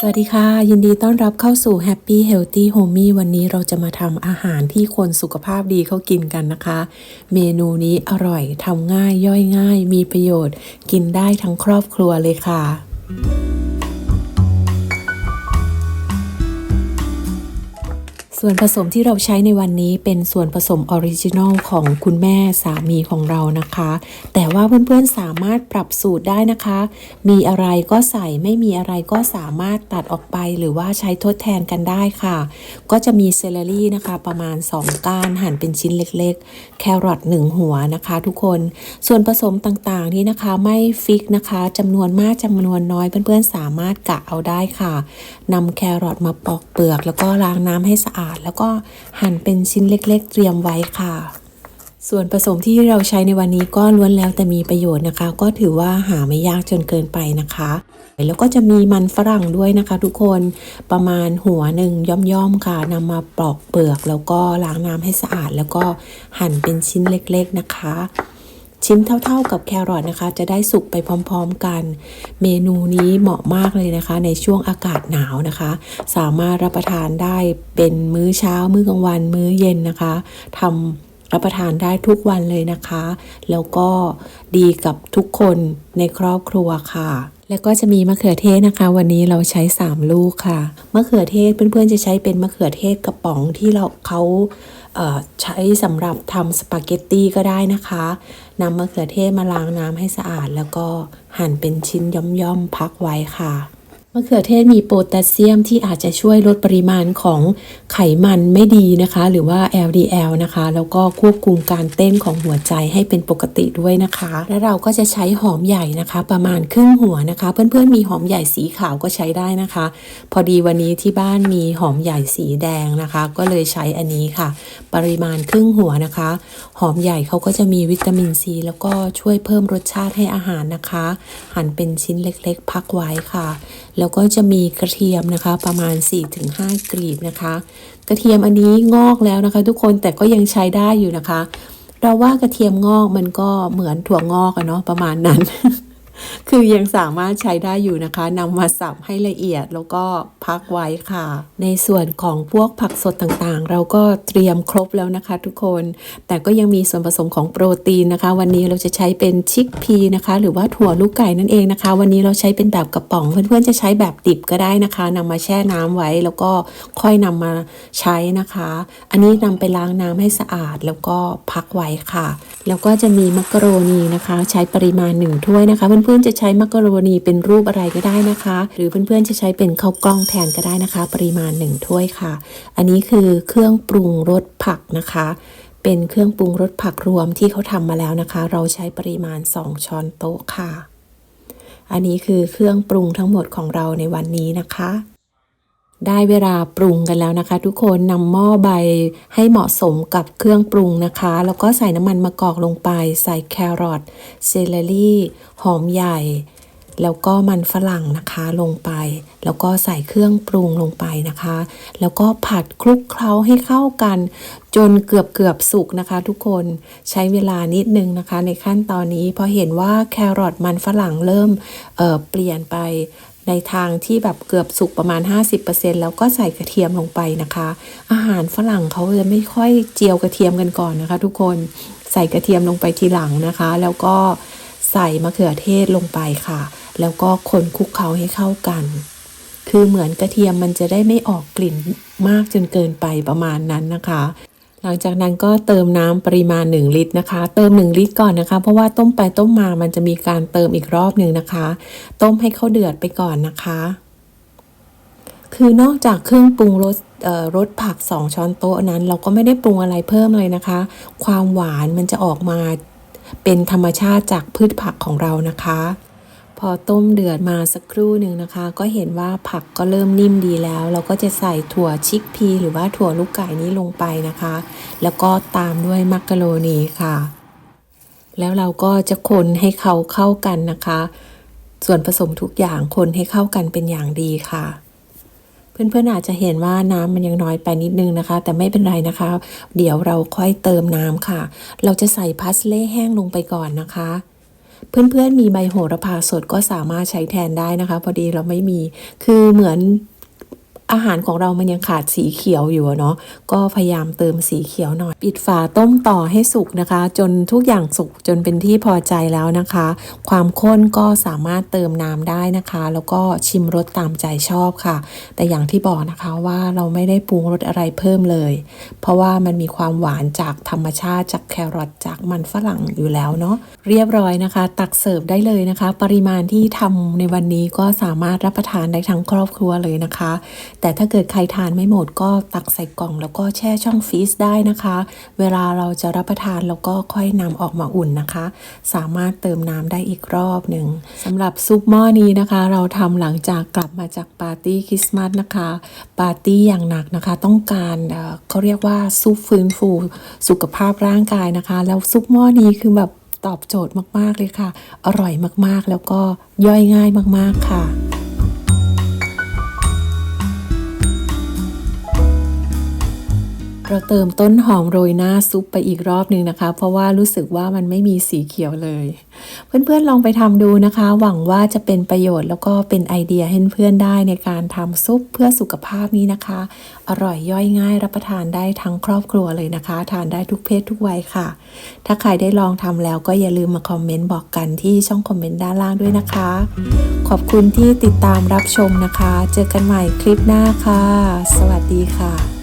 สวัสดีค่ะ ยินดีต้อนรับเข้าสู่ Happy Healthy Homey วันนี้เราจะมาทำอาหารที่คนสุขภาพดีเขากินกันนะคะ เมนูนี้อร่อยทำง่ายย่อยง่าย มีประโยชน์ กินได้ทั้งครอบครัวเลยค่ะ ส่วนผสมที่เราใช้ในวันนี้เป็นส่วนผสมออริจินอลของคุณแม่สามีของเรานะคะ แต่ว่าเพื่อนๆสามารถปรับสูตรได้นะคะ มีอะไรก็ใส่ไม่มีอะไรก็สามารถตัดออกไปหรือว่าใช้ทดแทนกันได้ค่ะ ก็จะมีเซเลอรี่นะคะ ประมาณ 2 ก้านหั่นเป็นชิ้นเล็กๆ แครอท1หัวนะคะ ทุกคนส่วนผสมต่างๆนี่นะคะไม่ฟิกนะคะจำนวนมากจำนวนน้อยเพื่อนๆสามารถกะเอาได้ค่ะนำแครอทมาปอกเปลือก แล้วก็ล้างน้ำให้สะอาดแล้วก็หั่นเป็นชิ้นเล็กๆ เตรียมไว้ค่ะ ส่วนผสมที่เราใช้ในวันนี้ก็ล้วนแล้วแต่มีประโยชน์นะคะ ก็ถือว่าหาไม่ยากจนเกินไปนะคะ แล้วก็จะมีมันฝรั่งด้วยนะคะ ทุกคนประมาณหัวหนึ่งย่อมๆค่ะนำมาปอกเปลือก แล้วก็ล้างน้ำให้สะอาด แล้วก็หั่นเป็นชิ้นเล็กๆนะคะ ชิ้นเท่าๆกับแครอทนะคะ จะได้สุกไปพร้อมๆกัน เมนูนี้เหมาะมากเลยนะคะ ในช่วงอากาศหนาวนะคะ สามารถรับประทานได้เป็นมื้อเช้า มื้อกลางวัน มื้อเย็นนะคะทำรับประทานได้ทุกวันเลยนะคะ แล้วก็ดีกับทุกคนในครอบครัวค่ะแล้วก็จะมีมะเขือเทศนะคะ วันนี้เราใช้ 3 ลูกค่ะ มะเขือเทศเพื่อนๆจะใช้เป็นมะเขือเทศกระป๋องที่เราเขา ใช้สำหรับทำสปาเกตตี้ก็ได้นะคะนำมะเขือเทศมาล้างน้ำให้สะอาด แล้วก็หั่นเป็นชิ้นย่อมๆพักไว้ค่ะะเขือเทศมีโพแทสเซียมที่อาจจะช่วยลดปริมาณของไขมันไม่ดีนะคะ หรือว่า LDL นะคะ แล้วก็ควบคุมการเต้นของหัวใจให้เป็นปกติด้วยนะคะ และเราก็จะใช้หอมใหญ่นะคะ ประมาณครึ่งหัวนะคะ เพื่อนๆมีหอมใหญ่สีขาวก็ใช้ได้นะคะ พอดีวันนี้ที่บ้านมีหอมใหญ่สีแดงนะคะ ก็เลยใช้อันนี้ค่ะ ปริมาณครึ่งหัวนะคะ หอมใหญ่เขาก็จะมีวิตามินซีแล้วก็ช่วยเพิ่มรสชาติให้อาหารนะคะ หั่นเป็นชิ้นเล็กๆ พักไว้ค่ะ แล้วก็จะมีกระเทียมนะคะประมาณ 4-5 กลีบนะคะ กระเทียมอันนี้งอกแล้วนะคะ ทุกคนแต่ก็ยังใช้ได้อยู่นะคะ เราว่ากระเทียมงอกมันก็เหมือนถั่วงอกอะเนาะประมาณนั้น คือยังสามารถใช้ได้อยู่นะคะนำมาสับให้ละเอียดแล้วก็พักไว้ค่ะ ในส่วนของพวกผักสดต่างๆ เราก็เตรียมครบแล้วนะคะ ทุกคน แต่ก็ยังมีส่วนผสมของโปรตีนนะคะ วันนี้เราจะใช้เป็นชิคพีนะคะ หรือว่าถั่วลูกไก่นั่นเองนะคะ วันนี้เราใช้เป็นแบบกระป๋อง เพื่อนๆจะใช้แบบดิบก็ได้นะคะนำมาแช่น้ำไว้ แล้วก็ค่อยนำมาใช้นะคะ อันนี้นำไปล้างน้ำให้สะอาดแล้วก็พักไว้ค่ะ แล้วก็จะมีมักกะโรนีนะคะ ใช้ปริมาณหนึ่งถ้วยนะคะเพื่อนๆจะใช้มักกะโรนีเป็นรูปอะไรก็ได้นะคะ หรือเพื่อนๆจะใช้เป็นข้าวกล้องแทนก็ได้นะคะ ปริมาณหนึ่งถ้วยค่ะ อันนี้คือเครื่องปรุงรสผักนะคะ เป็นเครื่องปรุงรสผักรวมที่เขาทำมาแล้วนะคะ เราใช้ปริมาณ 2 ช้อนโต๊ะค่ะ อันนี้คือเครื่องปรุงทั้งหมดของเราในวันนี้นะคะ ได้เวลาปรุงกันแล้วนะคะ ทุกคนนำหม้อใบให้เหมาะสมกับเครื่องปรุงนะคะ แล้วก็ใส่น้ำมันมะกอกลงไป ใส่แครอทเซเลอรี่ หอมใหญ่ แล้วก็มันฝรั่งนะคะลงไป แล้วก็ใส่เครื่องปรุงลงไปนะคะ แล้วก็ผัดคลุกเคล้าให้เข้ากัน จนเกือบเกือบสุกนะคะ ทุกคนใช้เวลานิดนึงนะคะ ในขั้นตอนนี้พอเห็นว่าแครอทมันฝรั่งเริ่มเเปลี่ยนไป ในทางที่แบบเกือบสุกประมาณ 50%แล้วก็ใส่กระเทียมลงไปนะคะ อาหารฝรั่งเขาจะไม่ค่อยเจียวกระเทียมกันก่อนนะคะ ทุกคนใส่กระเทียมลงไปทีหลังนะคะ แล้วก็ใส่มะเขือเทศลงไปค่ะ แล้วก็คนคลุกเคล้าให้เข้ากัน คือเหมือนกระเทียมมันจะได้ไม่ออกกลิ่นมากจนเกินไปประมาณนั้นนะคะ ลังจากนั้นก็เติมน้ำปริมาณ 1 ลิตรนะคะ เติม 1 ลิตรก่อนนะคะ เพราะว่าต้มไปต้มมามันจะมีการเติมอีกรอบหนึ่งนะคะ ต้มให้เขาเดือดไปก่อนนะคะ คือนอกจากเครื่องปรุงรสรสผัก 2 ช้อนโต๊ะนั้น เราก็ไม่ได้ปรุงอะไรเพิ่มเลยนะคะ ความหวานมันจะออกมาเป็นธรรมชาติจากพืชผักของเรานะคะ พอต้มเดือดมาสักครู่หนึ่งนะคะ ก็เห็นว่าผักก็เริ่มนิ่มดีแล้ว เราก็จะใส่ถั่วชิกพีหรือว่าถั่วลูกไก่นี้ลงไปนะคะ แล้วก็ตามด้วยมักกะโรนีค่ะ แล้วเราก็จะคนให้เขาเข้ากันนะคะ ส่วนผสมทุกอย่างคนให้เข้ากันเป็นอย่างดีค่ะเพื่อนๆอาจจะเห็นว่าน้ำมันยังน้อยไปนิดนึงนะคะ แต่ไม่เป็นไรนะคะ เดี๋ยวเราค่อยเติมน้ำค่ะ เราจะใส่พาสเล่แห้งลงไปก่อนนะคะ เพื่อนๆมีใบโหระพาสดก็สามารถใช้แทนได้นะคะ พอดีเราไม่มี คือเหมือน อาหารของเรามันยังขาดสีเขียวอยู่เนาะก็พยายามเติมสีเขียวหน่อย ปิดฝาต้มต่อให้สุกนะคะ จนทุกอย่างสุกจนเป็นที่พอใจแล้วนะคะ ความข้นก็สามารถเติมน้ำได้นะคะ แล้วก็ชิมรสตามใจชอบค่ะ แต่อย่างที่บอกนะคะว่าเราไม่ได้ปรุงรสอะไรเพิ่มเลย เพราะว่ามันมีความหวานจากธรรมชาติจากแครอทจากมันฝรั่งอยู่แล้วเนาะเรียบร้อยนะคะ ตักเสิร์ฟได้เลยนะคะ ปริมาณที่ทำในวันนี้ก็สามารถรับประทานได้ทั้งครอบครัวเลยนะคะแต่ถ้าเกิดใครทานไม่หมดก็ตักใส่กล่อง แล้วก็แช่ช่องฟรีซได้นะคะ เวลาเราจะรับประทานแล้วก็ค่อยนำออกมาอุ่นนะคะ สามารถเติมน้ำได้อีกรอบหนึ่งสำหรับซุปหม้อนี้นะคะ เราทำหลังจากกลับมาจากปาร์ตี้คริสต์มาสนะคะ ปาร์ตี้อย่างหนักนะคะ ต้องการเอ่อเขาเรียกว่าซุปฟื้นฟูสุขภาพร่างกายนะคะ แล้วซุปหม้อนี้คือแบบตอบโจทย์มาก ๆ เลยค่ะ อร่อยมาก ๆ แล้วก็ย่อยง่ายมาก ๆ ค่ะ เราเติมต้นหอมโรยหน้าซุปไปอีกรอบหนึ่งนะคะ เพราะว่ารู้สึกว่ามันไม่มีสีเขียวเลย เพื่อนๆลองไปทำดูนะคะ หวังว่าจะเป็นประโยชน์แล้วก็เป็นไอเดียให้เพื่อนได้ในการทำซุปเพื่อสุขภาพนี้นะคะ อร่อยย่อยง่ายรับประทานได้ทั้งครอบครัวเลยนะคะ ทานได้ทุกเพศทุกวัยค่ะ ถ้าใครได้ลองทำแล้วก็อย่าลืมมาคอมเมนต์บอกกันที่ช่องคอมเมนต์ด้านล่างด้วยนะคะ ขอบคุณที่ติดตามรับชมนะคะ เจอกันใหม่คลิปหน้าค่ะ สวัสดีค่ะ